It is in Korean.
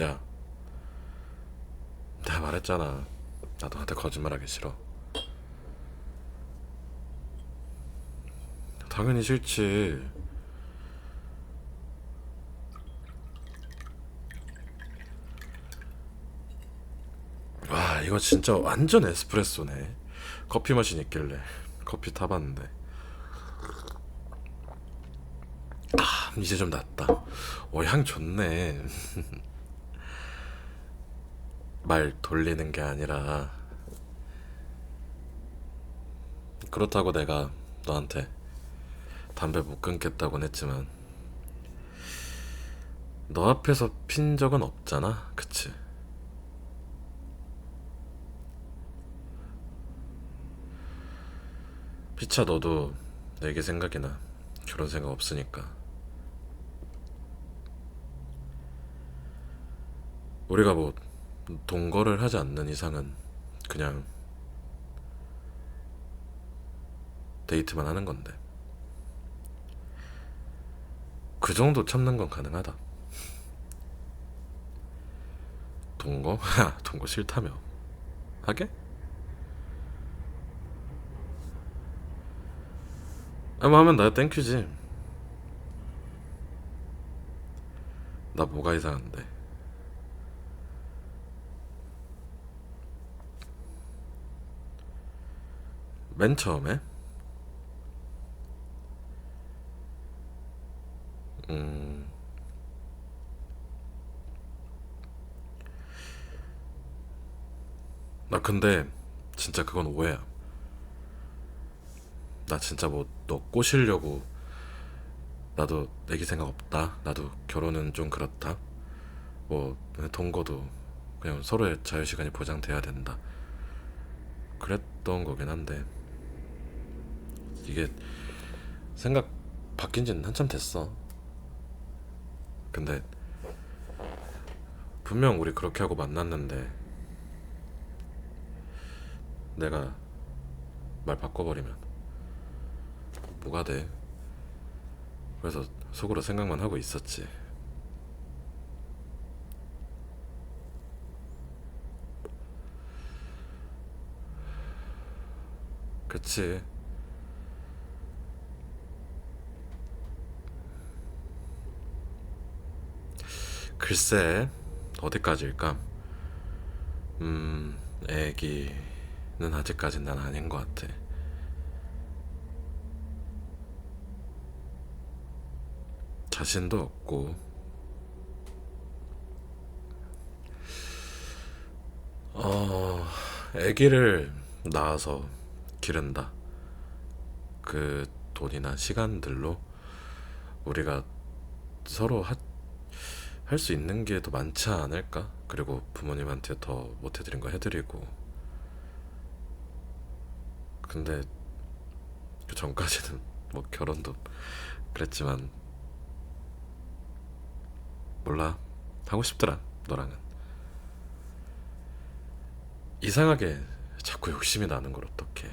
야, 내가 말했잖아. 나 너한테 거짓말하기 싫어. 당연히 싫지. 와, 이거 진짜 완전 에스프레소네. 커피 머신 있길래 커피 타봤는데. 아, 이제 좀 낫다. 오, 향 좋네. 말 돌리는 게 아니라 그렇다고 내가 너한테 담배 못 끊겠다고는 했지만 너 앞에서 핀 적은 없잖아 그치? 피차 너도 내게 생각이나 결혼 생각 없으니까 우리가 뭐 동거를 하지 않는 이상은 그냥 데이트만 하는 건데 그 정도 참는 건 가능하다. 동거? 하, 동거 싫다며. 하게? 아, 뭐 하면 나야 땡큐지. 나 뭐가 이상한데. 맨 처음에? 음. 나 근데 진짜 그건 오해야. 나 진짜 뭐 너 꼬시려고 나도 애기 생각 없다. 나도 결혼은 좀 그렇다. 뭐 동거도 그냥 서로의 자유 시간이 보장돼야 된다. 그랬던 거긴 한데 이게 생각 바뀐 지는 한참 됐어. 근데 분명 우리 그렇게 하고 만났는데 내가 말 바꿔버리면 뭐가 돼? 그래서 속으로 생각만 하고 있었지. 그치. 글쎄, 어디까지일까? 음, 애기는 아직까진 난 아닌 것 같아. 자신도 없고, 어, 애기를 낳아서 기른다. 그 돈이나 시간들로 우리가 서로 할 수 있는 게 더 많지 않을까? 그리고 부모님한테 더 못해드린 거 해드리고. 근데 그 전까지는 뭐 결혼도 그랬지만 몰라 하고 싶더라 너랑은 이상하게 자꾸 욕심이 나는 걸 어떡해